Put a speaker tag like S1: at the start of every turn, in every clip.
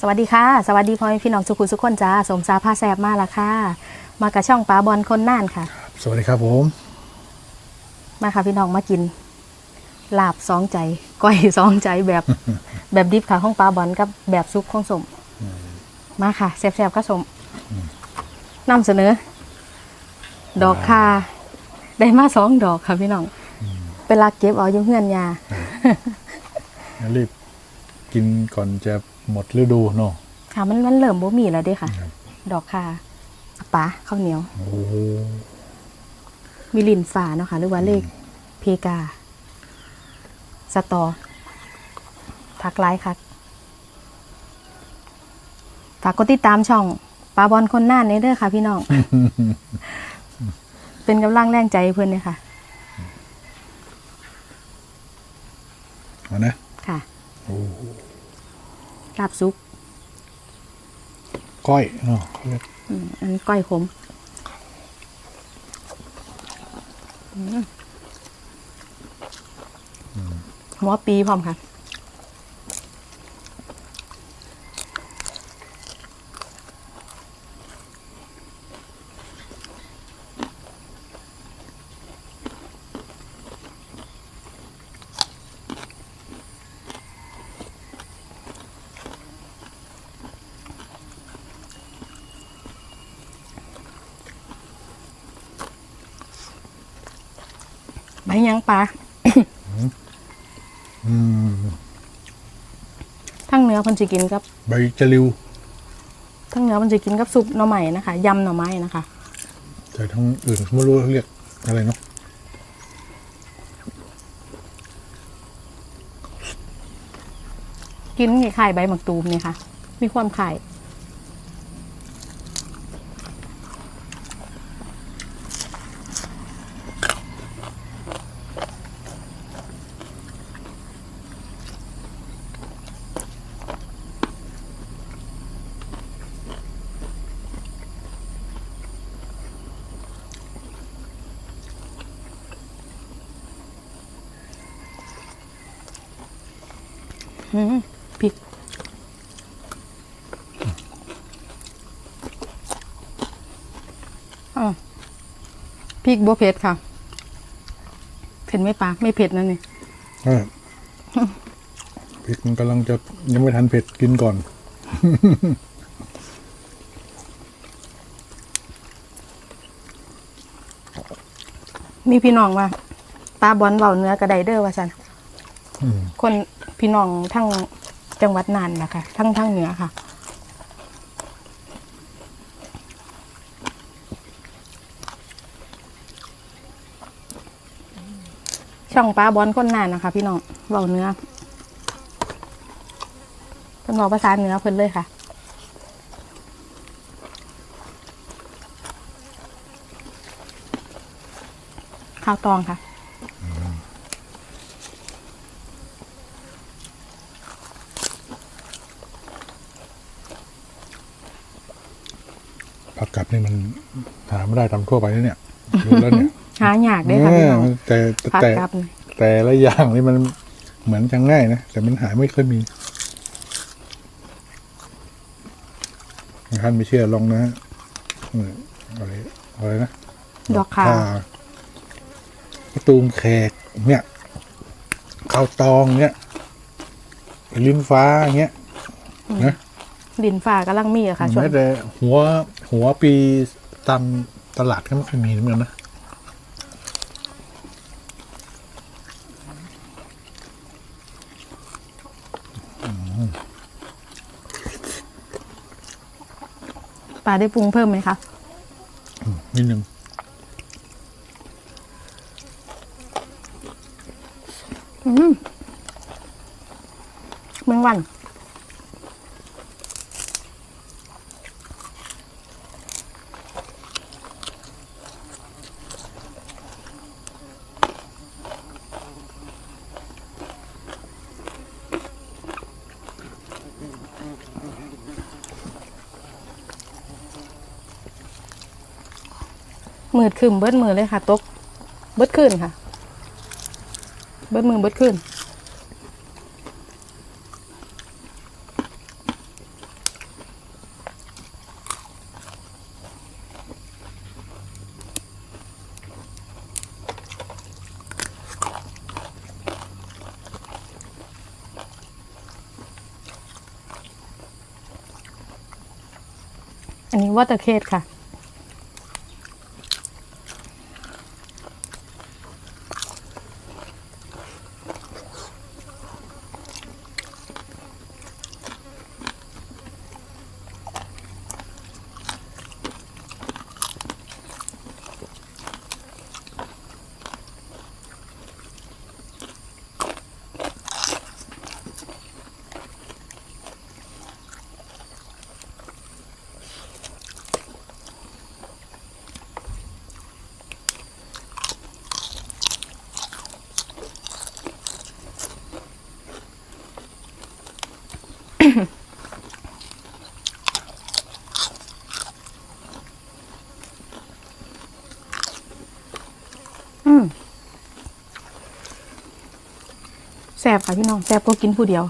S1: สวัสดีค่ะ สวัสดีพ่อแม่พี่น้องสุขุสุขคนจ้าสมสาพาแซบมาละค่ะ มากับช่องปลาบอลคนน่านค่ะ
S2: สวัสดีครับผม
S1: มาค่ะพี่น้องมากินลาบสองใจก้อยสองใจแบบแบบดิบค่ะของปลาบอลกับแบบซุปของสมมาค่ะแซ่บๆก็สมนำเสนอ ดอกคาได้มาสองดอกค่ะพี่น้องไปลักเก็บเอาอยุ่งเฮือนยา
S2: งั้น รีบกินก่อนจะหมดฤดูเนาะ
S1: ค่ะมันมันเริ่มบ่มีแล้วเด้ค่ะ
S2: ครับ
S1: ดอกคาปลาข้าวเหนียว
S2: โอ้โห
S1: มิลินฝาเนาะค่ะหรือว่าเลขเพกา สตอทักไลค์ค่ะฝากกดติดตามช่องปลาบอลคนน่านนี้เด้อค่ะ พี่น้อง เป็นกำลังแรงใจเพื่อนเลยค่ะ
S2: เอานะ
S1: ค่ะ
S2: โอ้โห
S1: ลาบซุป
S2: ก้อยเนาะเขาเรียก
S1: อืมอันก้อยขมอืมหัวปีพร้อมค่ะ ใบหยังปลา
S2: อืม
S1: ทั้งเนื้อเพันจะกินกับ
S2: ใบจะริว
S1: ทั้งเนื้อมันจะกินกับซุปหน่อไม้นะคะยำหน่อไม้นะคะ
S2: แต่ทั้งอื่นไม่รู้เขาเรียกอะไรเนาะ
S1: กินคล้ายๆใบหมักตูมเนี่ยค่ะ มีความไข่ พริกอะพริกบัวเผ็ดค่ะ เผ็ดไหม่ปลาไม่เผ็ดนั่นนี่
S2: เออพริกมันกำลังจะยังไม่ทันเผ็ดกินก่อน
S1: มีพี่น้องว่าปลาบอลเบาเนื้อกระไดเด้อว่าสัน
S2: อืม
S1: คน พี่น้องทั้งจังหวัดน่านนะคะทั้งทั้งเหนือค่ะช่องปลาบอลคนนานนะคะ พี่น้องเบาเนื้อเพิ่นบอกภาษาเนื้อเพิ่นเลยค่ะ ข้าวตองค่ะ
S2: ผักกัด นี่มันหาไม่ได้ตามทั่วไปนะเนี่ยดูแล้วเนี่ย
S1: หาอยากได้อค่ะพี่น้อง
S2: แต่แต่
S1: ผัก
S2: แต่
S1: กับนี่
S2: แต่ละอย่างนี่มันเหมือนจะง่ายนะแต่มันหาไม่ค่อยมีท่านไม่เชื่อลองนะฮะเอออะไรอะไรนะ
S1: ดอกคา
S2: ประตูมแขกเนี่ยข้าวตองเนี่ยลิ้นฟ้าเงี้ยนะ
S1: ดินฝ่ากำลังมีอะค่ะช่วง
S2: แม้แต่หัวหัวปีตามตลาดก็ไม่ค่อยมีเหมือนกันนะ
S1: ปลาได้ปรุงเพิ่มไหมคะ
S2: นิดนึง
S1: อืมเมืองวัน มืดขึ้นเบิดมือเลยค่ะตกเบิดขึ้นค่ะ เบิดมือเบิดขึ้นอันนี้วอเตอร์เคสค่ะ แซ่บค่ะพี่น้องแซ่บก็กินผู้เดียว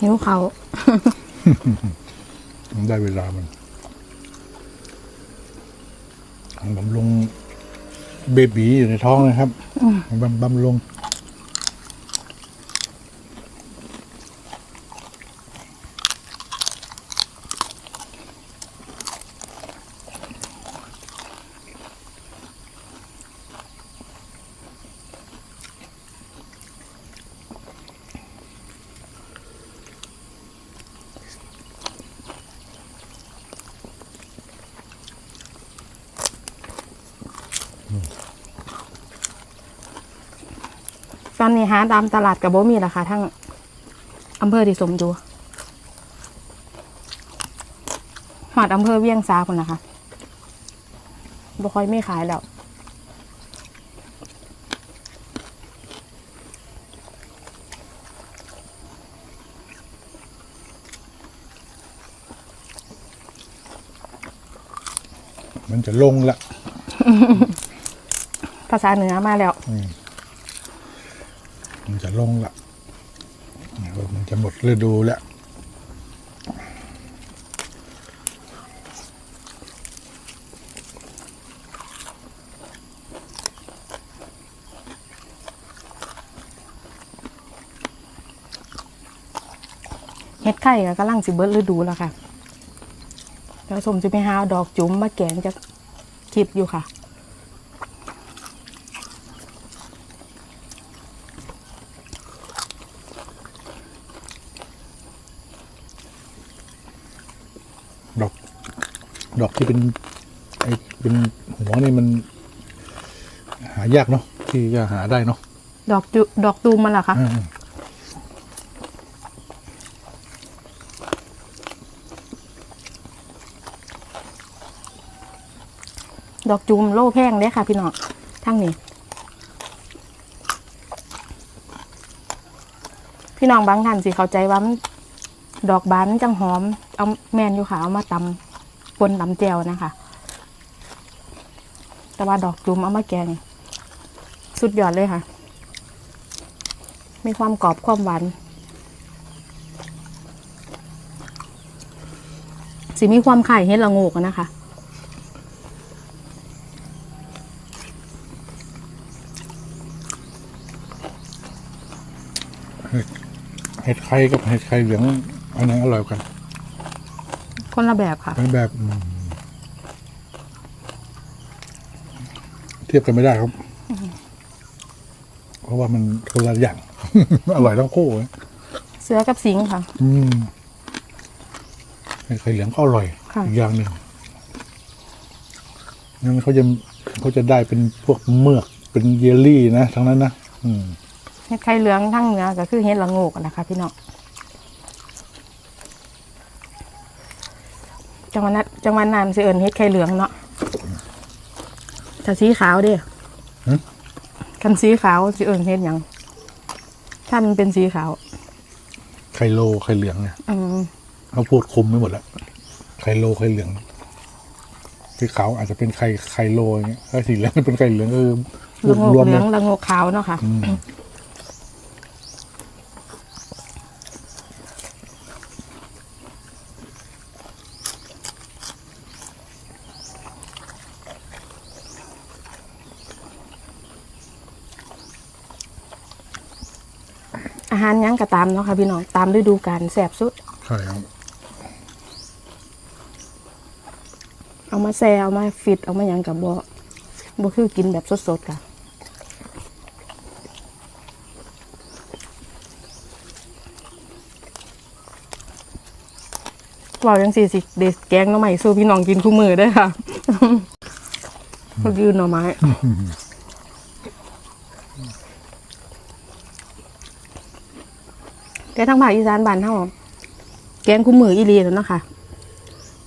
S1: หิวเขาว
S2: ได้เวลามัน บำรุงเบบีอยู่ในท้องนะครับบำบำรุง
S1: อนนี้หาตามตลาดกับโบมีราคาทั้งอำเภอที่สมอยู่หอดอำเภอเวียงซาคนนะคะบ่ค่อยไม่ขายแล้ว
S2: มันจะลงละ
S1: ภาษาเหนือมาแล้ว
S2: มันจะลงละมันจะหมดฤดูแล้ว
S1: เฮ็ดไข่ก็กำลังสิเบิดฤดูแล้วค่ะแล้วสมจะไปหาดอกจุ๋มมาแกงจะคลิปอยู่ค่ะ
S2: ดอก ดอก ที่เป็นไอเป็นหัวนี่มัน หายากเนาะที่จะหาได้เนาะ
S1: ดอกจุดอกตูมมันเหรอคะ
S2: อืม
S1: ดอกจุ่มโล่แพงเด้ค่ะพี่น้องทั้งนี้ พี่น้องบางท่านสิเข้าใจว่ามันดอกบานมันจังหอม เอาแมนอยู่ค่ะเอามาตำ ปนตำแจวนะคะ แต่ว่าดอกจุ่มเอามาแกงสุดยอดเลยค่ะ มีความกรอบความหวานสิมีความไข่เฮ็ดละโงกนะคะ
S2: เห็ดไข่กับเห็ดไข่เหลืองอันไหนอร่อยกว่ากัน
S1: คนละแบบค่ะ
S2: เป็นแบบอืมเทียบกันไม่ได้ครับ เพราะว่ามันคนละอย่าง อร่อยทั้งคู่นะ
S1: เสือกับสิงห์ค่ะ
S2: อืมไข่เหลืองก็อร่อย
S1: ค่ะ
S2: อีกอย่างหนึ่งงั้นเขาจะเขาจะได้เป็นพวกเมือกเป็นเยลลี่นะทั้งนั้นนะอืม
S1: เฮ็ดไข่เหลืองทั้งเหนือก็คือเฮ็ดละโงกอะนะคะพี่น้อง จังหวัดนั้นจังหวัดนั้นสิเอิ้นเฮ็ดไข่เหลืองเนาะถ้าสีขาวเด้คันสีขาวสิเอิ้นเฮ็ดหยังถ้ามันเป็นสีขาว
S2: ไข่โลไข่เหลืองเนี่ย
S1: อืม
S2: เขาพูดคุมไม่หมดแล้วไข่โลไข่เหลืองสีขาวอาจจะเป็นไข่ไข่โลอย่างเงี้ยถ้าสีเหลืองเป็นไข่เหลืองเออ
S1: ละโงก
S2: รวม
S1: เห
S2: ๆ
S1: ลื
S2: เล
S1: อยงละโงกขาวเนาะค่ะ อาหารหยังก็ตามเนาะค่ะพี่น้องตามฤดูกาลแสบสุด
S2: ใช่ครับ
S1: เอามาแซ่เอามาฟิตเอามาหยังกับบ่บ่คือกินแบบสดๆค่ะว่าจังสี่สิเด็แกงหน่อไม้สู้พี่น้องกินคู่มือได้อค่ะ ก็คือหน่อไม้ แต่ทางภาคอีสานบ้านเฮาแกงคู่มืออีหลีแล้วเนาะค่ะ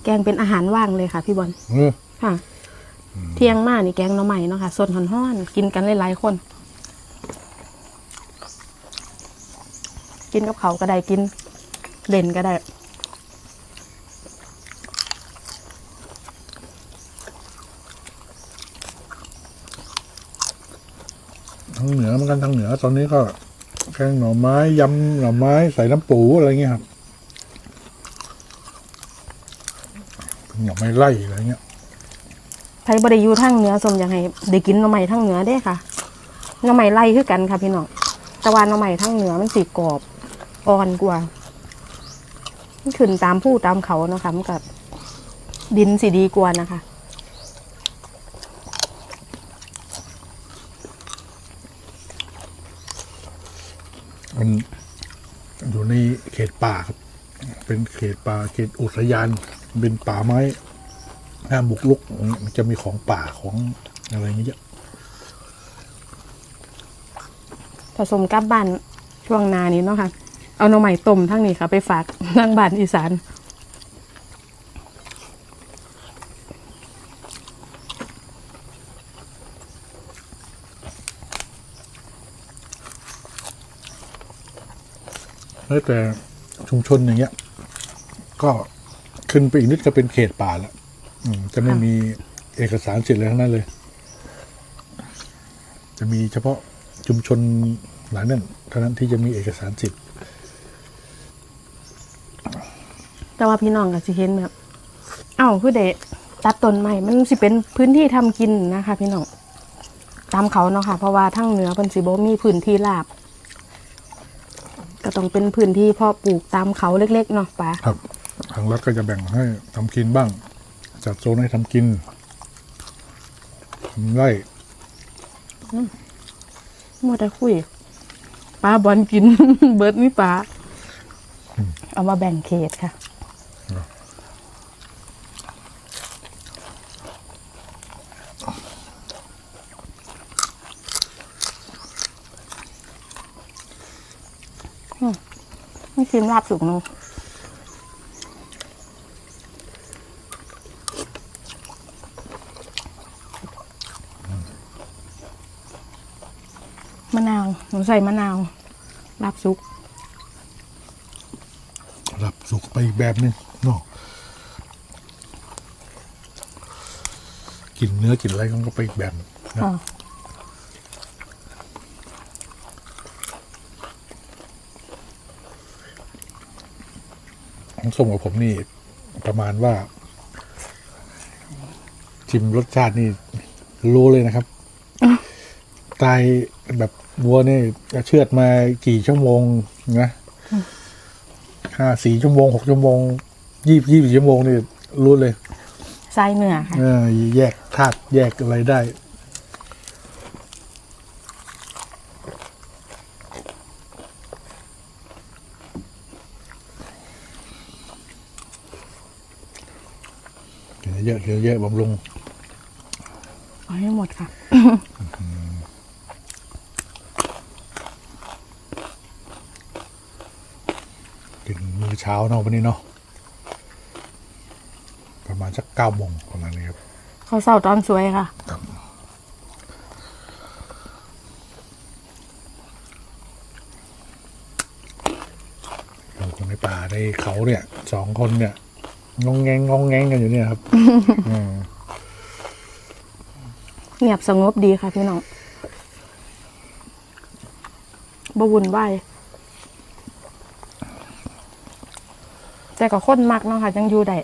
S1: แกงเป็นอาหารว่างเลยค่ะ พี่บอล
S2: เออ
S1: ค่ะ เที่ยงมานี่แกงหน่อไม้เนาะค่ะสดฮ้อนๆกินกันหลายๆคน กินกับเขาวก็ได้กินเด่นก็ได้
S2: ทางเหนือเหมือนกันทางเหนือตอนนี้ก็แกงหน่อไม้ยำหน่อไม้ใส่น้ำปูอะไรเงี้ยครับหน่อไม้ไล่อะไรเงี้ย
S1: ไทยบริยูทั้งเหนือสมอยากให้ได้กินหน่อไม้ทั้งเหนือได้ค่ะหน่อไม้ไล่คือกันค่ะพี่น้องต่ว่าหน่อไม้ทั้งเหนือมันสีกรอบอ่อนกว่ามันขึ้นตามผู้ตามเขานะคะมันกับดินสีดีกว่านะคะ
S2: มันอยู่ในเขตป่าครับ เป็นเขตป่าเขตอุทยาน เป็นป่าไม้ห้ามบุกลุก มันจะมีของป่าของอะไรเงี้ยเยอะ
S1: ผสมกับบ้านช่วงนานี้เนาะค่ะ เอาหน่อไม้ต้มทั้งนี้ค่ะ ไปฝากทางบ้านอีสาน
S2: แล้วแต่ชุมชนอย่างเงี้ย ก็ขึ้นไปอีกนิดก็เป็นเขตป่าแล้วจะไม่มีเอกสารสิทธิ์อะไรทั้งนั้นเลย จะมีเฉพาะชุมชนหลายนั่นเท่านั้นที่จะมีเอกสารสิทธิ์
S1: แต่ว่าพี่น้องก็สิเห็นแบบ เอ้าคือเดตัดต้นไม้มันสิเป็นพื้นที่ทำกินนะคะ พี่น้องตามเขาเนาะค่ะ เพราะว่าทั้งเหนือเพิ่นสิบมีพื้นที่ราบ ก็ต้องเป็นพื้นที่เพาะปลูกตามเขาเล็กๆเนาะป้า
S2: ครับ ทางรัฐก็จะแบ่งให้ทำกินบ้าง จัดโซนให้ทำกินทำไร่
S1: มัวแต่คุยป้าบอลกิน เบิร์ดนี่ป้าเอามาแบ่งเขตค่ะ ชิมลาบสุกนูมะนาวหนูใส่มะนาวลาบซุก
S2: รับสุกไปอีกแบบหนึงเนาะกินเนื้อกินอะไรก็ไปอีกแบบนะ
S1: อ๋อ
S2: น้อง ส้มกับผมนี่ ประมาณว่า ชิมรสชาตินี่รู้เลยนะครับตายแบบวัวนี่จะเชือดมากี่ชั่วโมงนะห้าสี่ชั่วโมงหกชั่วโมงยี่ยี่ชั่วโมงนี่รู้เลย
S1: ไส้เนื้อค่ะ
S2: เออแยกธาตุแยกอะไรได้ ยอะกินเยอะบำรุง
S1: เอาให้หมดค่ะ
S2: กินมื้อเช้าเนาะวันนี้เนาะประมาณสักเก้าโมงประมาณนี้ครับ
S1: เขาวเศร้าตอนสวยค่ะ
S2: เราคนในป่าในเขาเนี่ยสองคนเนี่ย งองแงงงองแงงกันอยู่เนี่ยครับอืม
S1: เงียบสงบดีค่ะพี่น้องบวุ่นวายแต่ก็คนมักเนาะค่ะยังอยู่ได้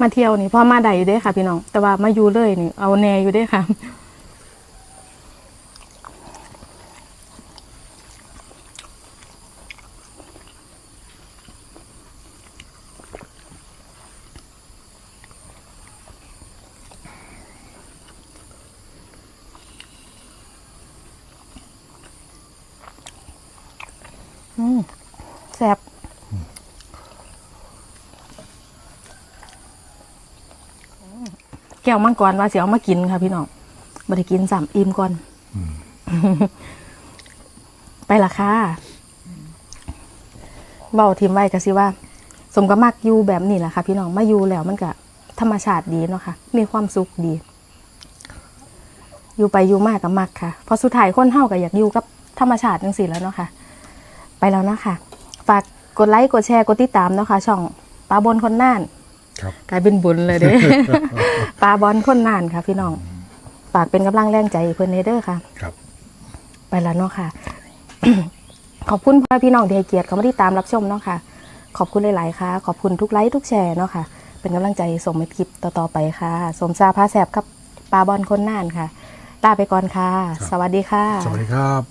S1: มาเที่ยวนี่พ่อมาใดอยู่เด้ค่ะ พี่น้อง แต่ว่ามาอยู่เลยนี่เอาแน่อยู่เด้ค่ะ อืมแซ่บแก้วมังกรว่าเสียเอามากินค่ะพี่น้องบได้กินสามอิ่มก่อน ไปละค่ะเบาทีมไว้ก็สิว่า สมกับมักอยู่แบบนี้แหละค่ะ พี่น้องมาอยู่แล้วมันก็ธรรมชาติดีเนาะค่ะ มีความสุขดี อยู่ไปอยู่มากกับมักค่ะ เพราะสุดท้ายคนเฮาก็อยากอยู่กับธรรมชาติจังสิแล้วเนาะค่ะ ไปแล้วเนาะค่ะฝากกดไลค์กดแชร์กดติดตามเนาะค่ะช่องปลาบนคนน่าน
S2: ครับ
S1: กลายเป็นบุญเลยเด้ ปลาบอลคนนานค่ะ พี่น้องฝากเป็นกำลังแรงใจให้เพื่อนเนเด้อค่ะ
S2: ครับ
S1: ไปแล้วเนาะค่ะ ขอบคุณพ่อพี่น้องที่ให้เกียรติเขามาที่ตามรับชมเนาะค่ะ ขอบคุณหลาย ๆ ค่ะ ขอบคุณทุกไลค์ทุกแชร์เนาะค่ะ เป็นกำลังใจส่งในคลิปต่อ ๆ ไปค่ะ สมซาพาแสบกับปลาบอลคนน่านค่ะลาไปก่อนค่ะ
S2: ครับ
S1: สวัสดีค่ะ
S2: สวัสดีครับ